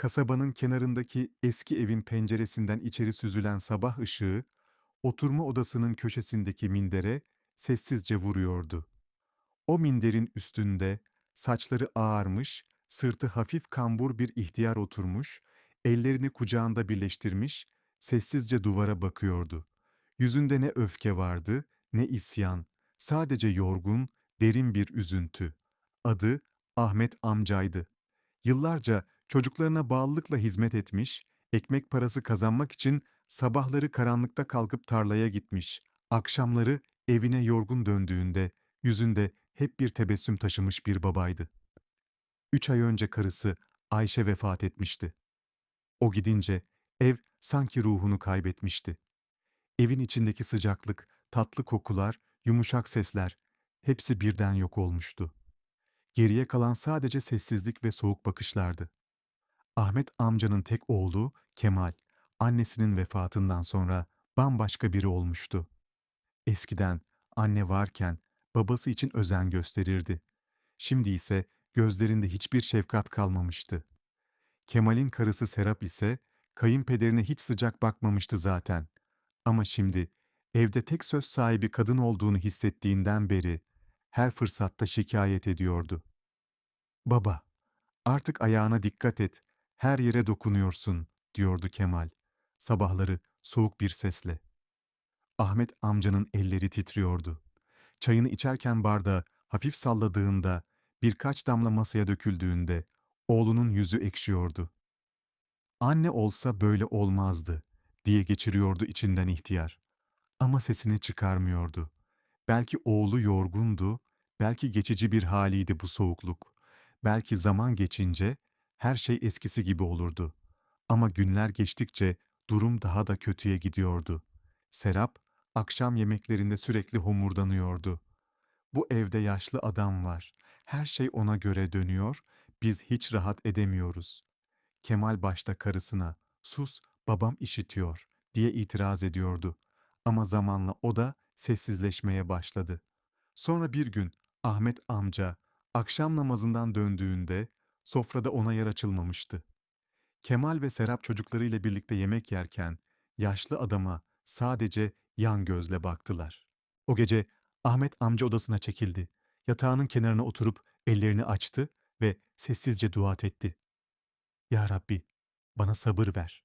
Kasabanın kenarındaki eski evin penceresinden içeri süzülen sabah ışığı, oturma odasının köşesindeki mindere sessizce vuruyordu. O minderin üstünde saçları ağarmış, sırtı hafif kambur bir ihtiyar oturmuş, ellerini kucağında birleştirmiş, sessizce duvara bakıyordu. Yüzünde ne öfke vardı, ne isyan, sadece yorgun, derin bir üzüntü. Adı Ahmet amcaydı. Yıllarca çocuklarına bağlılıkla hizmet etmiş, ekmek parası kazanmak için sabahları karanlıkta kalkıp tarlaya gitmiş, akşamları evine yorgun döndüğünde yüzünde hep bir tebessüm taşımış bir babaydı. Üç ay önce karısı Ayşe vefat etmişti. O gidince ev sanki ruhunu kaybetmişti. Evin içindeki sıcaklık, tatlı kokular, yumuşak sesler hepsi birden yok olmuştu. Geriye kalan sadece sessizlik ve soğuk bakışlardı. Ahmet amcanın tek oğlu Kemal, annesinin vefatından sonra bambaşka biri olmuştu. Eskiden anne varken babası için özen gösterirdi. Şimdi ise gözlerinde hiçbir şefkat kalmamıştı. Kemal'in karısı Serap ise kayınpederine hiç sıcak bakmamıştı zaten. Ama şimdi evde tek söz sahibi kadın olduğunu hissettiğinden beri her fırsatta şikayet ediyordu. Baba, artık ayağına dikkat et, her yere dokunuyorsun, diyordu Kemal, sabahları soğuk bir sesle. Ahmet amcanın elleri titriyordu. Çayını içerken bardağı hafif salladığında, birkaç damla masaya döküldüğünde oğlunun yüzü ekşiyordu. Anne olsa böyle olmazdı, diye geçiriyordu içinden ihtiyar. Ama sesini çıkarmıyordu. Belki oğlu yorgundu, belki geçici bir haliydi bu soğukluk. Belki zaman geçince her şey eskisi gibi olurdu. Ama günler geçtikçe durum daha da kötüye gidiyordu. Serap, akşam yemeklerinde sürekli homurdanıyordu. Bu evde yaşlı adam var. Her şey ona göre dönüyor, biz hiç rahat edemiyoruz. Kemal başta karısına, sus babam işitiyor diye itiraz ediyordu. Ama zamanla o da sessizleşmeye başladı. Sonra bir gün Ahmet amca akşam namazından döndüğünde sofrada ona yer açılmamıştı. Kemal ve Serap çocuklarıyla birlikte yemek yerken yaşlı adama sadece yan gözle baktılar. O gece Ahmet amca odasına çekildi. Yatağının kenarına oturup ellerini açtı ve sessizce dua etti. Ya Rabbi, bana sabır ver.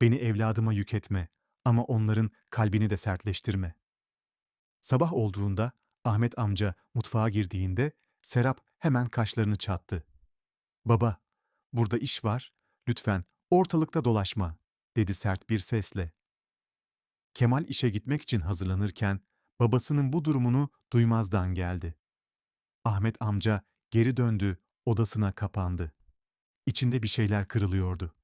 Beni evladıma yük etme ama onların kalbini de sertleştirme. Sabah olduğunda Ahmet amca mutfağa girdiğinde Serap hemen kaşlarını çattı. Baba, burada iş var, lütfen ortalıkta dolaşma, dedi sert bir sesle. Kemal işe gitmek için hazırlanırken babasının bu durumunu duymazdan geldi. Ahmet amca geri döndü, odasına kapandı. İçinde bir şeyler kırılıyordu.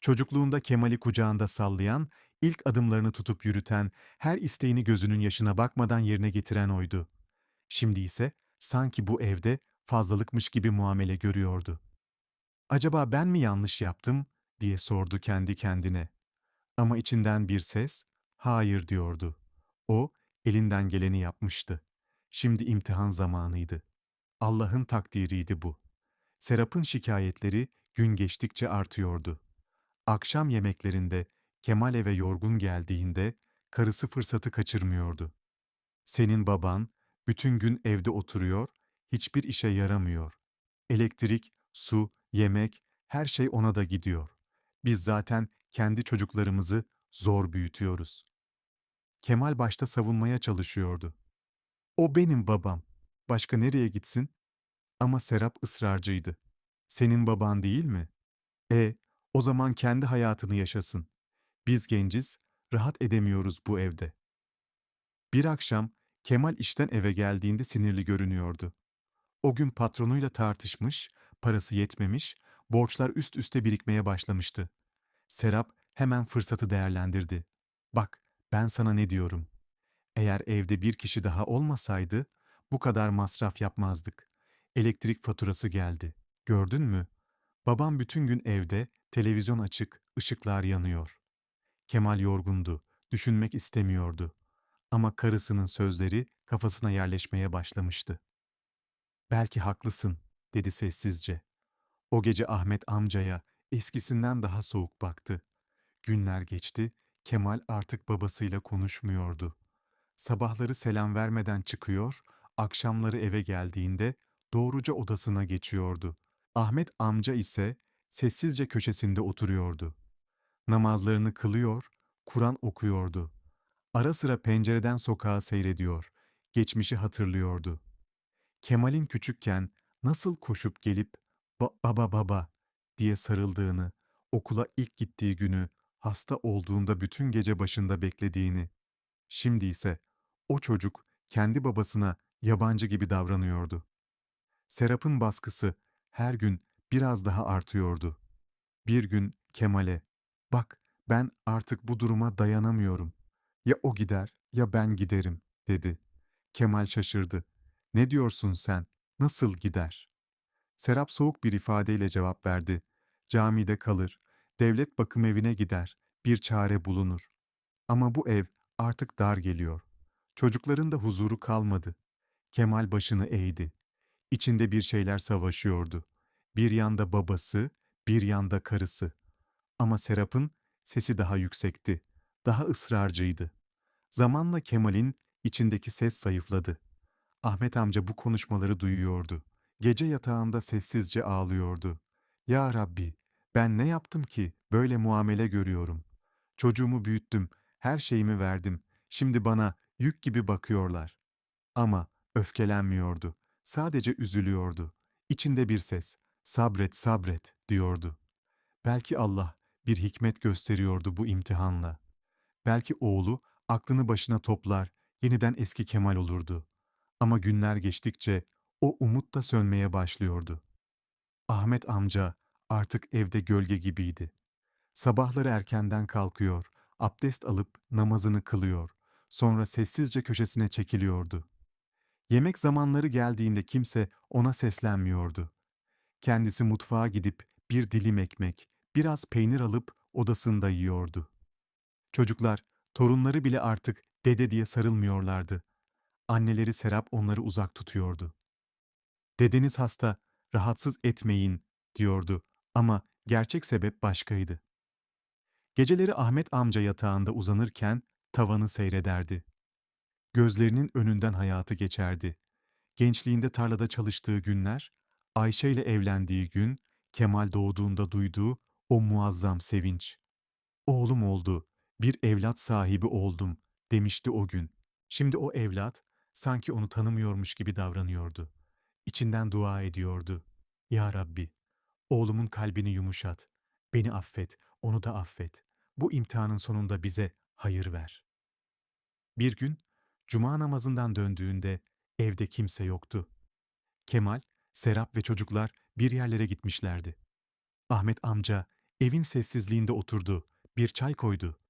Çocukluğunda Kemal'i kucağında sallayan, ilk adımlarını tutup yürüten, her isteğini gözünün yaşına bakmadan yerine getiren oydu. Şimdi ise sanki bu evde fazlalıkmış gibi muamele görüyordu. Acaba ben mi yanlış yaptım diye sordu kendi kendine. Ama içinden bir ses hayır diyordu. O elinden geleni yapmıştı. Şimdi imtihan zamanıydı. Allah'ın takdiriydi bu. Serap'ın şikayetleri gün geçtikçe artıyordu. Akşam yemeklerinde Kemal eve yorgun geldiğinde karısı fırsatı kaçırmıyordu. Senin baban bütün gün evde oturuyor, hiçbir işe yaramıyor. Elektrik, su, yemek, her şey ona da gidiyor. Biz zaten kendi çocuklarımızı zor büyütüyoruz. Kemal başta savunmaya çalışıyordu. O benim babam. Başka nereye gitsin? Ama Serap ısrarcıydı. Senin baban değil mi? E, o zaman kendi hayatını yaşasın. Biz genciz, rahat edemiyoruz bu evde. Bir akşam Kemal işten eve geldiğinde sinirli görünüyordu. O gün patronuyla tartışmış, parası yetmemiş, borçlar üst üste birikmeye başlamıştı. Serap hemen fırsatı değerlendirdi. Bak, ben sana ne diyorum. Eğer evde bir kişi daha olmasaydı bu kadar masraf yapmazdık. Elektrik faturası geldi. Gördün mü? Babam bütün gün evde, televizyon açık, ışıklar yanıyor. Kemal yorgundu, düşünmek istemiyordu. Ama karısının sözleri kafasına yerleşmeye başlamıştı. Belki haklısın, dedi sessizce. O gece Ahmet amcaya eskisinden daha soğuk baktı. Günler geçti, Kemal artık babasıyla konuşmuyordu. Sabahları selam vermeden çıkıyor, akşamları eve geldiğinde doğruca odasına geçiyordu. Ahmet amca ise sessizce köşesinde oturuyordu. Namazlarını kılıyor, Kur'an okuyordu. Ara sıra pencereden sokağa seyrediyor, geçmişi hatırlıyordu. Kemal'in küçükken nasıl koşup gelip "Ba- baba baba diye sarıldığını, okula ilk gittiği günü, hasta olduğunda bütün gece başında beklediğini, şimdi ise o çocuk kendi babasına yabancı gibi davranıyordu. Serap'ın baskısı her gün biraz daha artıyordu. Bir gün Kemal'e, bak ben artık bu duruma dayanamıyorum. Ya o gider ya ben giderim dedi. Kemal şaşırdı. Ne diyorsun sen? Nasıl gider? Serap soğuk bir ifadeyle cevap verdi. Camide kalır, devlet bakım evine gider, bir çare bulunur. Ama bu ev artık dar geliyor. Çocukların da huzuru kalmadı. Kemal başını eğdi. İçinde bir şeyler savaşıyordu. Bir yanda babası, bir yanda karısı. Ama Serap'ın sesi daha yüksekti, daha ısrarcıydı. Zamanla Kemal'in içindeki ses zayıfladı. Ahmet amca bu konuşmaları duyuyordu. Gece yatağında sessizce ağlıyordu. Ya Rabbi, ben ne yaptım ki böyle muamele görüyorum? Çocuğumu büyüttüm, her şeyimi verdim. Şimdi bana yük gibi bakıyorlar. Ama öfkelenmiyordu. Sadece üzülüyordu. İçinde bir ses, sabret sabret diyordu. Belki Allah bir hikmet gösteriyordu bu imtihanla. Belki oğlu aklını başına toplar, yeniden eski Kemal olurdu. Ama günler geçtikçe o umut da sönmeye başlıyordu. Ahmet amca artık evde gölge gibiydi. Sabahları erkenden kalkıyor, abdest alıp namazını kılıyor. Sonra sessizce köşesine çekiliyordu. Yemek zamanları geldiğinde kimse ona seslenmiyordu. Kendisi mutfağa gidip bir dilim ekmek, biraz peynir alıp odasında yiyordu. Çocuklar, torunları bile artık dede diye sarılmıyorlardı. Anneleri Serap onları uzak tutuyordu. Dedeniz hasta, rahatsız etmeyin diyordu ama gerçek sebep başkaydı. Geceleri Ahmet amca yatağında uzanırken tavanı seyrederdi. Gözlerinin önünden hayatı geçerdi. Gençliğinde tarlada çalıştığı günler, Ayşe ile evlendiği gün, Kemal doğduğunda duyduğu o muazzam sevinç. Oğlum oldu, bir evlat sahibi oldum demişti o gün. Şimdi o evlat sanki onu tanımıyormuş gibi davranıyordu. İçinden dua ediyordu. Ya Rabbi, oğlumun kalbini yumuşat. Beni affet, onu da affet. Bu imtihanın sonunda bize hayır ver. Bir gün cuma namazından döndüğünde evde kimse yoktu. Kemal, Serap ve çocuklar bir yerlere gitmişlerdi. Ahmet amca evin sessizliğinde oturdu, bir çay koydu.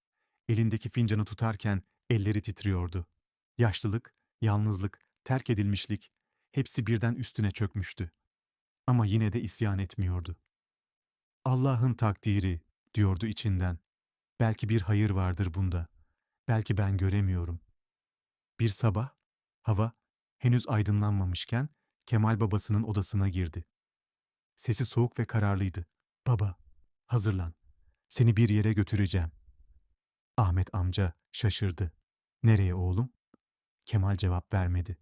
Elindeki fincanı tutarken elleri titriyordu. Yaşlılık, yalnızlık, terk edilmişlik hepsi birden üstüne çökmüştü. Ama yine de isyan etmiyordu. Allah'ın takdiri diyordu içinden. Belki bir hayır vardır bunda. Belki ben göremiyorum. Bir sabah hava henüz aydınlanmamışken Kemal babasının odasına girdi. Sesi soğuk ve kararlıydı. Baba, hazırlan. Seni bir yere götüreceğim. Ahmet amca şaşırdı. Nereye oğlum? Kemal cevap vermedi.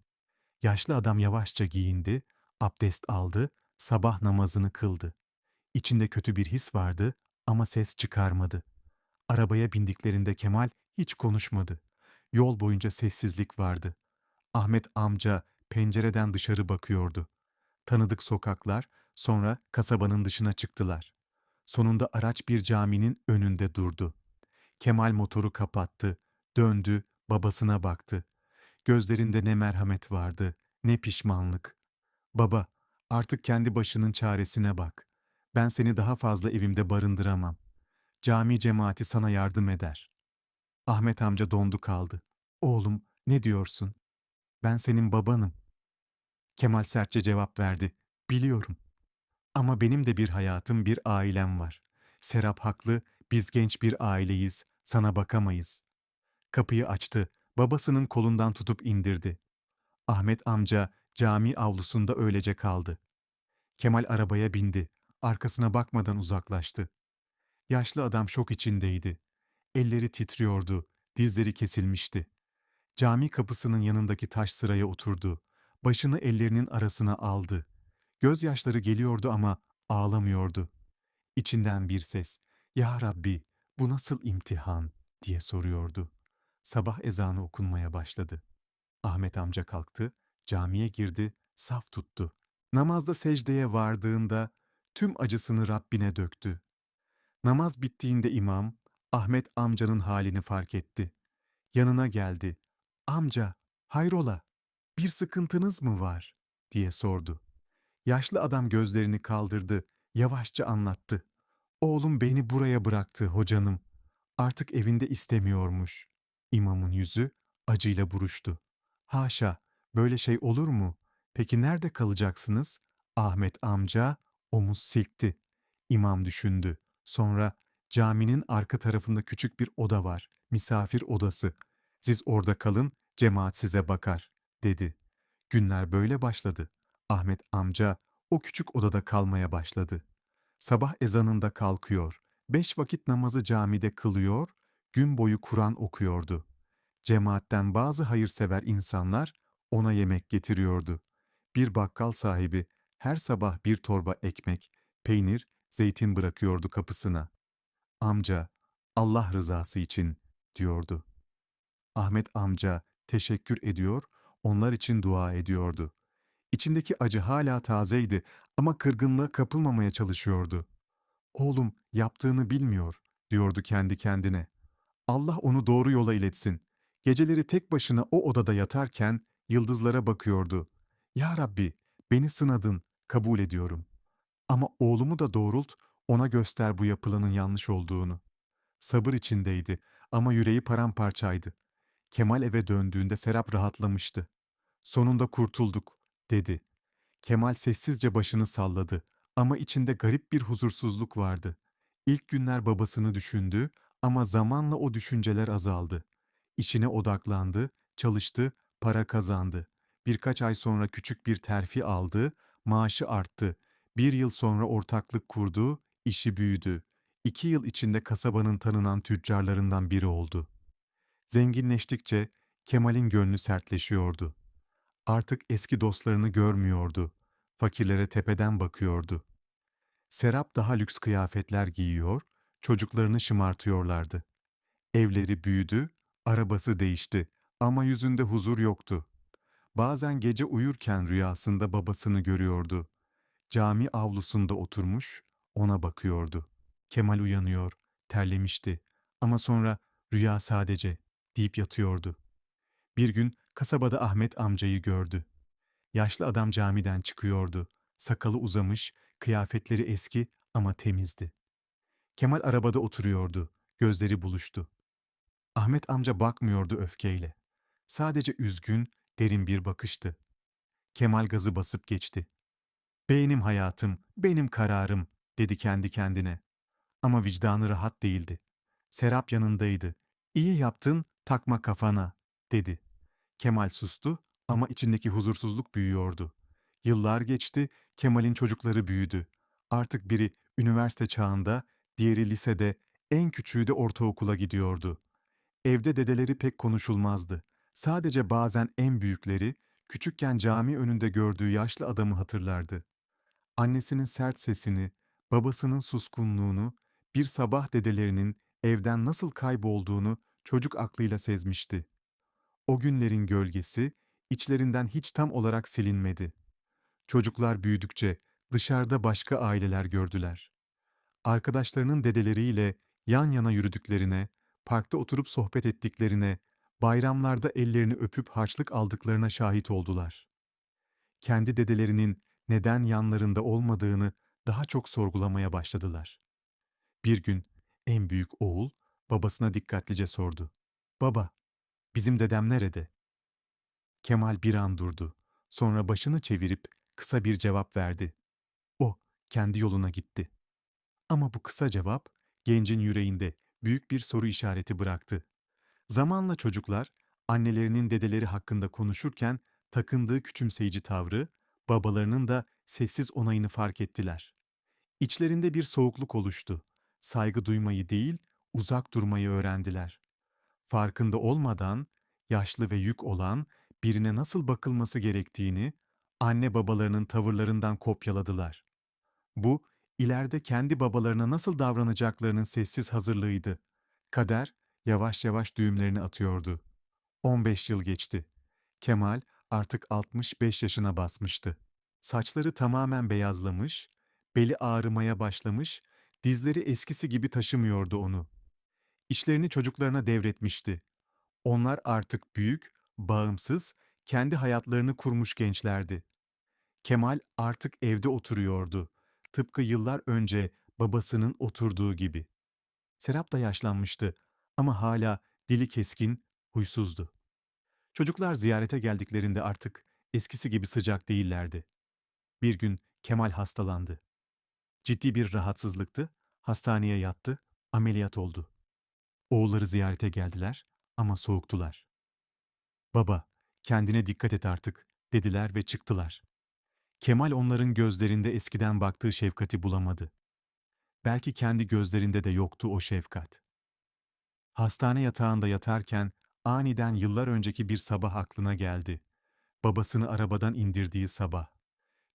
Yaşlı adam yavaşça giyindi, abdest aldı, sabah namazını kıldı. İçinde kötü bir his vardı ama ses çıkarmadı. Arabaya bindiklerinde Kemal hiç konuşmadı. Yol boyunca sessizlik vardı. Ahmet amca pencereden dışarı bakıyordu. Tanıdık sokaklar, sonra kasabanın dışına çıktılar. Sonunda araç bir caminin önünde durdu. Kemal motoru kapattı, döndü, babasına baktı. Gözlerinde ne merhamet vardı, ne pişmanlık. Baba, artık kendi başının çaresine bak. Ben seni daha fazla evimde barındıramam. Cami cemaati sana yardım eder. Ahmet amca dondu kaldı. Oğlum, ne diyorsun? Ben senin babanım. Kemal sertçe cevap verdi. Biliyorum. Ama benim de bir hayatım, bir ailem var. Serap haklı, biz genç bir aileyiz, sana bakamayız. Kapıyı açtı, babasının kolundan tutup indirdi. Ahmet amca cami avlusunda öylece kaldı. Kemal arabaya bindi. arkasına bakmadan uzaklaştı. Yaşlı adam şok içindeydi. Elleri titriyordu, dizleri kesilmişti. Cami kapısının yanındaki taş sıraya oturdu. Başını ellerinin arasına aldı. Gözyaşları geliyordu ama ağlamıyordu. İçinden bir ses, ''Ya Rabbi, bu nasıl imtihan?'' diye soruyordu. Sabah ezanı okunmaya başladı. Ahmet amca kalktı, camiye girdi, saf tuttu. Namazda secdeye vardığında tüm acısını Rabbine döktü. Namaz bittiğinde imam, Ahmet amcanın halini fark etti. Yanına geldi. ''Amca, hayrola, bir sıkıntınız mı var?'' diye sordu. Yaşlı adam gözlerini kaldırdı, yavaşça anlattı. ''Oğlum beni buraya bıraktı hocanım. Artık evinde istemiyormuş.'' İmamın yüzü acıyla buruştu. ''Haşa, böyle şey olur mu? Peki nerede kalacaksınız?'' Ahmet amca omuz silkti. İmam düşündü. Sonra caminin arka tarafında küçük bir oda var, misafir odası. Siz orada kalın, cemaat size bakar, dedi. Günler böyle başladı. Ahmet amca o küçük odada kalmaya başladı. Sabah ezanında kalkıyor, beş vakit namazı camide kılıyor, gün boyu Kur'an okuyordu. Cemaatten bazı hayırsever insanlar ona yemek getiriyordu. Bir bakkal sahibi her sabah bir torba ekmek, peynir, zeytin bırakıyordu kapısına. Amca, Allah rızası için diyordu. Ahmet amca teşekkür ediyor, onlar için dua ediyordu. İçindeki acı hala tazeydi ama kırgınlığa kapılmamaya çalışıyordu. Oğlum yaptığını bilmiyor, diyordu kendi kendine. Allah onu doğru yola iletsin. Geceleri tek başına o odada yatarken yıldızlara bakıyordu. Ya Rabbi, beni sınadın, kabul ediyorum. Ama oğlumu da doğrult, ona göster bu yapılanın yanlış olduğunu. Sabır içindeydi ama yüreği paramparçaydı. Kemal eve döndüğünde Serap rahatlamıştı. Sonunda kurtulduk, dedi. Kemal sessizce başını salladı ama içinde garip bir huzursuzluk vardı. İlk günler babasını düşündü ama zamanla o düşünceler azaldı. İşine odaklandı, çalıştı, para kazandı. Birkaç ay sonra küçük bir terfi aldı, maaşı arttı. Bir yıl sonra ortaklık kurdu, işi büyüdü. İki yıl içinde kasabanın tanınan tüccarlarından biri oldu. Zenginleştikçe Kemal'in gönlü sertleşiyordu. Artık eski dostlarını görmüyordu. Fakirlere tepeden bakıyordu. Serap daha lüks kıyafetler giyiyor, çocuklarını şımartıyorlardı. Evleri büyüdü, arabası değişti ama yüzünde huzur yoktu. Bazen gece uyurken rüyasında babasını görüyordu. Cami avlusunda oturmuş, ona bakıyordu. Kemal uyanıyor, terlemişti ama sonra rüya sadece deyip yatıyordu. Bir gün kasabada Ahmet amcayı gördü. Yaşlı adam camiden çıkıyordu. Sakalı uzamış, kıyafetleri eski ama temizdi. Kemal arabada oturuyordu. Gözleri buluştu. Ahmet amca bakmıyordu öfkeyle. Sadece üzgün, derin bir bakıştı. Kemal gazı basıp geçti. Benim hayatım, benim kararım, dedi kendi kendine. Ama vicdanı rahat değildi. Serap yanındaydı. İyi yaptın, takma kafana, dedi. Kemal sustu ama içindeki huzursuzluk büyüyordu. Yıllar geçti, Kemal'in çocukları büyüdü. Artık biri üniversite çağında, diğeri lisede, en küçüğü de ortaokula gidiyordu. Evde dedeleri pek konuşulmazdı. Sadece bazen en büyükleri, küçükken cami önünde gördüğü yaşlı adamı hatırlardı. Annesinin sert sesini, babasının suskunluğunu, bir sabah dedelerinin evden nasıl kaybolduğunu çocuk aklıyla sezmişti. O günlerin gölgesi içlerinden hiç tam olarak silinmedi. Çocuklar büyüdükçe dışarıda başka aileler gördüler. Arkadaşlarının dedeleriyle yan yana yürüdüklerine, parkta oturup sohbet ettiklerine, bayramlarda ellerini öpüp harçlık aldıklarına şahit oldular. Kendi dedelerinin neden yanlarında olmadığını daha çok sorgulamaya başladılar. Bir gün en büyük oğul babasına dikkatlice sordu. Baba, bizim dedem nerede? Kemal bir an durdu. Sonra başını çevirip kısa bir cevap verdi. O kendi yoluna gitti. Ama bu kısa cevap gencin yüreğinde büyük bir soru işareti bıraktı. Zamanla çocuklar annelerinin dedeleri hakkında konuşurken takındığı küçümseyici tavrı, babalarının da sessiz onayını fark ettiler. İçlerinde bir soğukluk oluştu. Saygı duymayı değil, uzak durmayı öğrendiler. Farkında olmadan yaşlı ve yük olan birine nasıl bakılması gerektiğini anne babalarının tavırlarından kopyaladılar. Bu, ileride kendi babalarına nasıl davranacaklarının sessiz hazırlığıydı. Kader yavaş yavaş düğümlerini atıyordu. 15 yıl geçti. Kemal artık 65 yaşına basmıştı. Saçları tamamen beyazlamış, beli ağrımaya başlamış, dizleri eskisi gibi taşımıyordu onu. İşlerini çocuklarına devretmişti. Onlar artık büyük, bağımsız, kendi hayatlarını kurmuş gençlerdi. Kemal artık evde oturuyordu. Tıpkı yıllar önce babasının oturduğu gibi. Serap da yaşlanmıştı ama hala dili keskin, huysuzdu. Çocuklar ziyarete geldiklerinde artık eskisi gibi sıcak değillerdi. Bir gün Kemal hastalandı. Ciddi bir rahatsızlıktı, hastaneye yattı, ameliyat oldu. Oğulları ziyarete geldiler ama soğuktular. Baba, kendine dikkat et artık, dediler ve çıktılar. Kemal onların gözlerinde eskiden baktığı şefkati bulamadı. Belki kendi gözlerinde de yoktu o şefkat. Hastane yatağında yatarken aniden yıllar önceki bir sabah aklına geldi. Babasını arabadan indirdiği sabah.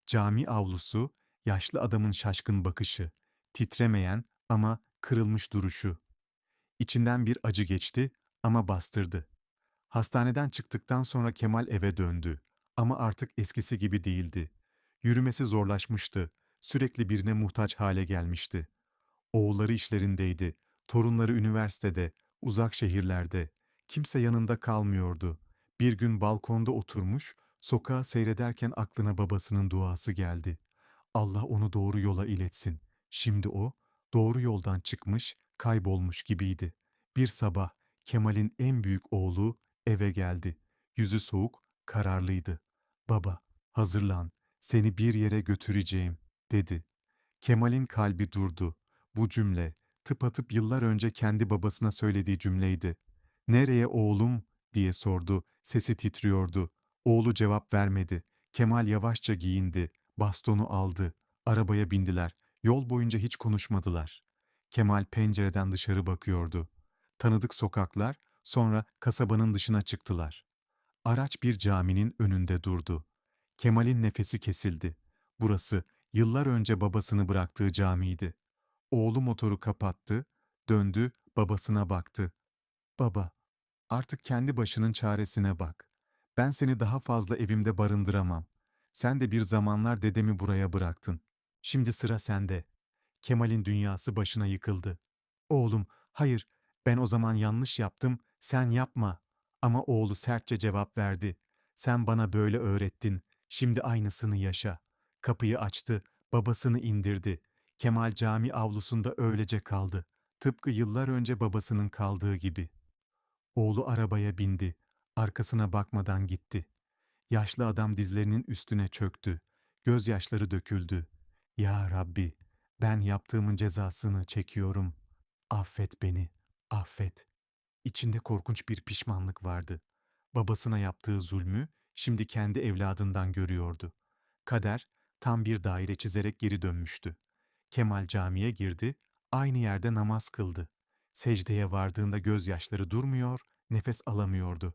Cami avlusu, yaşlı adamın şaşkın bakışı, titremeyen ama kırılmış duruşu. İçinden bir acı geçti ama bastırdı. Hastaneden çıktıktan sonra Kemal eve döndü. Ama artık eskisi gibi değildi. Yürümesi zorlaşmıştı. Sürekli birine muhtaç hale gelmişti. Oğulları işlerindeydi. Torunları üniversitede, uzak şehirlerde. Kimse yanında kalmıyordu. Bir gün balkonda oturmuş, sokağı seyrederken aklına babasının duası geldi. Allah onu doğru yola iletsin. Şimdi o, doğru yoldan çıkmış, kaybolmuş gibiydi. Bir sabah Kemal'in en büyük oğlu eve geldi. Yüzü soğuk, kararlıydı. Baba, hazırlan, seni bir yere götüreceğim, dedi. Kemal'in kalbi durdu. Bu cümle, tıpatıp yıllar önce kendi babasına söylediği cümleydi. Nereye oğlum, diye sordu, sesi titriyordu. Oğlu cevap vermedi. Kemal yavaşça giyindi, bastonu aldı. Arabaya bindiler. Yol boyunca hiç konuşmadılar. Kemal pencereden dışarı bakıyordu. Tanıdık sokaklar, sonra kasabanın dışına çıktılar. Araç bir caminin önünde durdu. Kemal'in nefesi kesildi. Burası yıllar önce babasını bıraktığı camiydi. Oğlu motoru kapattı, döndü, babasına baktı. Baba, artık kendi başının çaresine bak. Ben seni daha fazla evimde barındıramam. Sen de bir zamanlar dedemi buraya bıraktın. Şimdi sıra sende. Kemal'in dünyası başına yıkıldı. Oğlum, hayır, ben o zaman yanlış yaptım, sen yapma. Ama oğlu sertçe cevap verdi. Sen bana böyle öğrettin, şimdi aynısını yaşa. Kapıyı açtı, babasını indirdi. Kemal cami avlusunda öylece kaldı. Tıpkı yıllar önce babasının kaldığı gibi. Oğlu arabaya bindi. Arkasına bakmadan gitti. Yaşlı adam dizlerinin üstüne çöktü. Gözyaşları döküldü. Ya Rabbi, ben yaptığımın cezasını çekiyorum. Affet beni, affet. İçinde korkunç bir pişmanlık vardı. Babasına yaptığı zulmü şimdi kendi evladından görüyordu. Kader tam bir daire çizerek geri dönmüştü. Kemal camiye girdi, aynı yerde namaz kıldı. Secdeye vardığında gözyaşları durmuyor, nefes alamıyordu.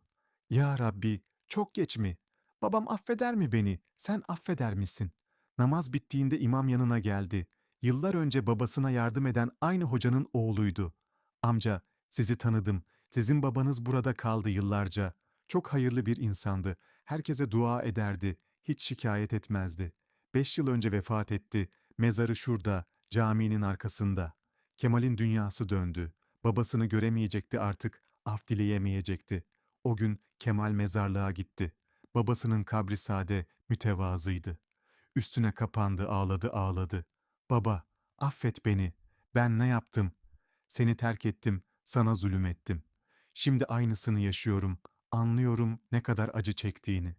Ya Rabbi, çok geç mi? Babam affeder mi beni? Sen affeder misin? Namaz bittiğinde imam yanına geldi. Yıllar önce babasına yardım eden aynı hocanın oğluydu. Amca, sizi tanıdım. Sizin babanız burada kaldı yıllarca. Çok hayırlı bir insandı. Herkese dua ederdi. Hiç şikayet etmezdi. Beş yıl önce vefat etti. Mezarı şurada, caminin arkasında. Kemal'in dünyası döndü. Babasını göremeyecekti artık, af dileyemeyecekti. O gün Kemal mezarlığa gitti. Babasının kabri sade, mütevazıydı. Üstüne kapandı, ağladı, ağladı. Baba, affet beni. Ben ne yaptım? Seni terk ettim, sana zulüm ettim. Şimdi aynısını yaşıyorum. Anlıyorum ne kadar acı çektiğini.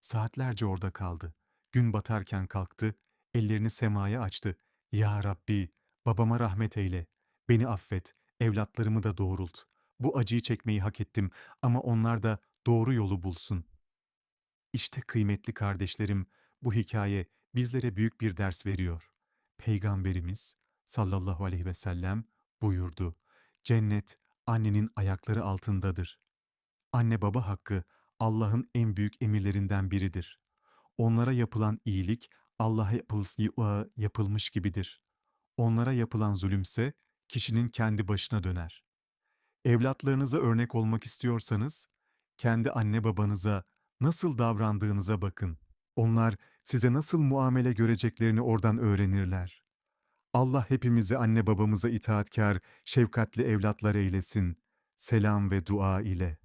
Saatlerce orada kaldı. Gün batarken kalktı, ellerini semaya açtı. Ya Rabbi, babama rahmet eyle. Beni affet, evlatlarımı da doğrult. Bu acıyı çekmeyi hak ettim ama onlar da doğru yolu bulsun. İşte kıymetli kardeşlerim, bu hikaye bizlere büyük bir ders veriyor. Peygamberimiz sallallahu aleyhi ve sellem buyurdu. Cennet annenin ayakları altındadır. Anne baba hakkı Allah'ın en büyük emirlerinden biridir. Onlara yapılan iyilik Allah'a yapıl- yapılmış gibidir. Onlara yapılan zulümse kişinin kendi başına döner. Evlatlarınıza örnek olmak istiyorsanız, kendi anne babanıza nasıl davrandığınıza bakın. Onlar size nasıl muamele göreceklerini oradan öğrenirler. Allah hepimizi anne babamıza itaatkar, şefkatli evlatlar eylesin. Selam ve dua ile.